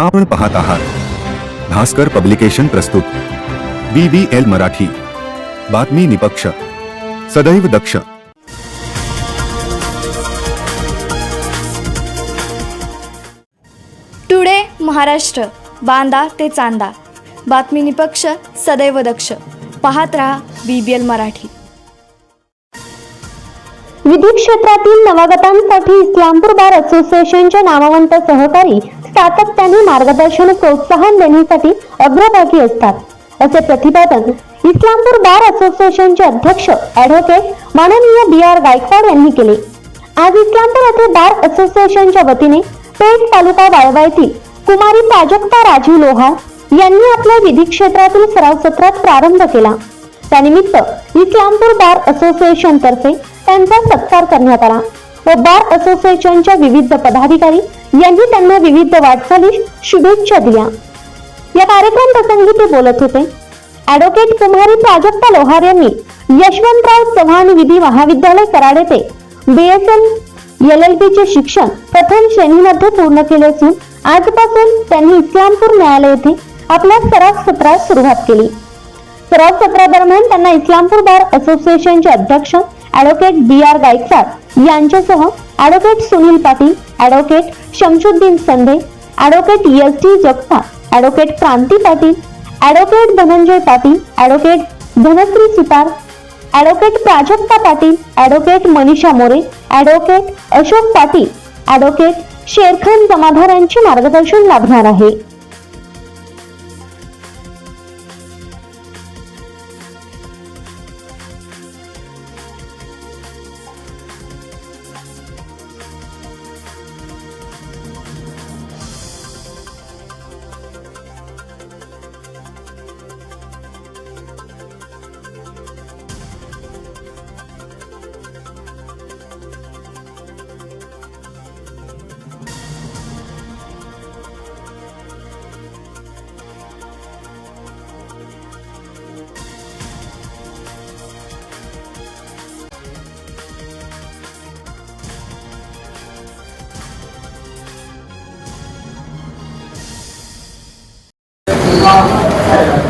आपण पाहत आहात. भास्कर पब्लिकेशन प्रस्तुत. B B L Marathi. बातमी निपक्ष. सदैव दक्ष. टुडे महाराष्ट्र. बांदा ते चांदा. बातमी निपक्ष सदैव दक्ष. पाहत रहा बी बी एल मराठी. विधी क्षेत्रातील नवागतांसाठी इस्लामपूर बार असोसिएशनचे नामवंत सहकारी सातत्याने मार्गदर्शन प्रोत्साहन देण्यासाठी अग्रभागी असतात. असे प्रतिपादन इस्लामपूर बार असोसिएशनचे अध्यक्ष ऍडव्होकेट माननीय बी आर गायकवाड यांनी केले. आज इस्लामपूर येथे बार असोसिएशनच्या वतीने पेठ तालुका वाळवायतील कुमारी प्राजक्ता राजीव लोहार यांनी आपल्या विधी क्षेत्रातील सराव सत्रात प्रारंभ केला. त्यानिमित्त इस्लामपूर बार असोसिएशन तर्फे त्यांचा सत्कार करण्यात आला व बार असोसिएशनच्या विविध पदाधिकारी यांनी त्यांना विविध वाटचालीस शुभेच्छा दिल्या. या कार्यक्रम प्रसंगी ते बोलत होते. ऍडव्होकेट कुमारी प्राजक्ता लोहार यांनी यशवंतराव चव्हाण विधी महाविद्यालय कराड येथे बीएसएल एल एल चे शिक्षण प्रथम श्रेणीमध्ये पूर्ण केले असून आजपासून त्यांनी इस्लामपूर न्यायालय येथे आपल्या सराव सत्रास सुरुवात केली. सराव सत्रादरम्यान त्यांना इस्लामपूर बार असोसिएशनचे अध्यक्ष ॲडव्होकेट बी आर गायकवाड यांच्यासह advocate Sunil Patil advocate Shamshuddin Sandhe advocate S T Jagtap advocate Kranti Patil advocate Dhananjay Patil advocate Dhanashri Sutar advocate Prajakta Patil advocate Manisha More advocate Ashok Patil advocate Sherkhan Jamadar यांचे मार्गदर्शन लाभणार आहे.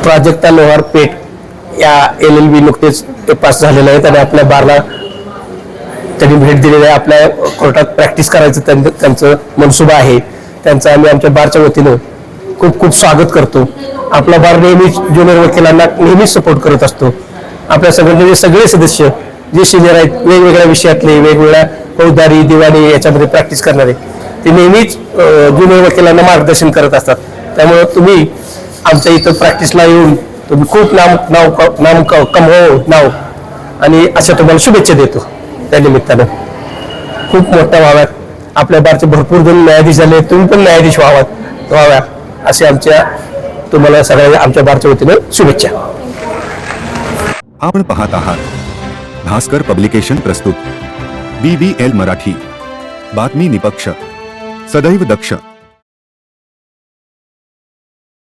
प्राजक्ता लोहार पेठ या L L बी नुकतेच ते pass झालेले आहेत आणि आपल्या बारला त्यांनी भेट दिलेली आहे. आपल्या कोर्टात प्रॅक्टिस करायचं त्यांचं त्यांचं मनसुबा आहे. त्यांचं आम्ही आमच्या बारच्या वतीनं खूप खूप स्वागत करतो. आपला बार नेहमीच ज्युनियर वकिलांना नेहमीच सपोर्ट करत असतो. आपल्या संघटनेचे सगळे सदस्य जे सिनियर आहेत वेगवेगळ्या विषयातले वेगवेगळ्या फौजदारी दिवाणी याच्यामध्ये प्रॅक्टिस करणारे ते नेहमीच ज्युनियर वकिलांना मार्गदर्शन करत असतात. त्यामुळं तुम्ही आमच्या इथं प्रॅक्टिसला येऊन तुम्ही खूप नाम नाव नाम क- नाव. आणि अशा तुम्हाला शुभेच्छा देतो. त्या निमित्तानं. खूप मोठ्या व्हाव्यात आपल्या बारचे भरपूर जण न्यायाधीश झाले. तुम्ही पण न्यायाधीश व्हावात व्हाव्या असे आमच्या तुम्हाला सगळ्या आमच्या बारच्या वतीनं शुभेच्छा. आपण पाहत आहात. भास्कर पब्लिकेशन प्रस्तुत. B B L Marathi. बातमी निपक्ष. सदैव दक्ष.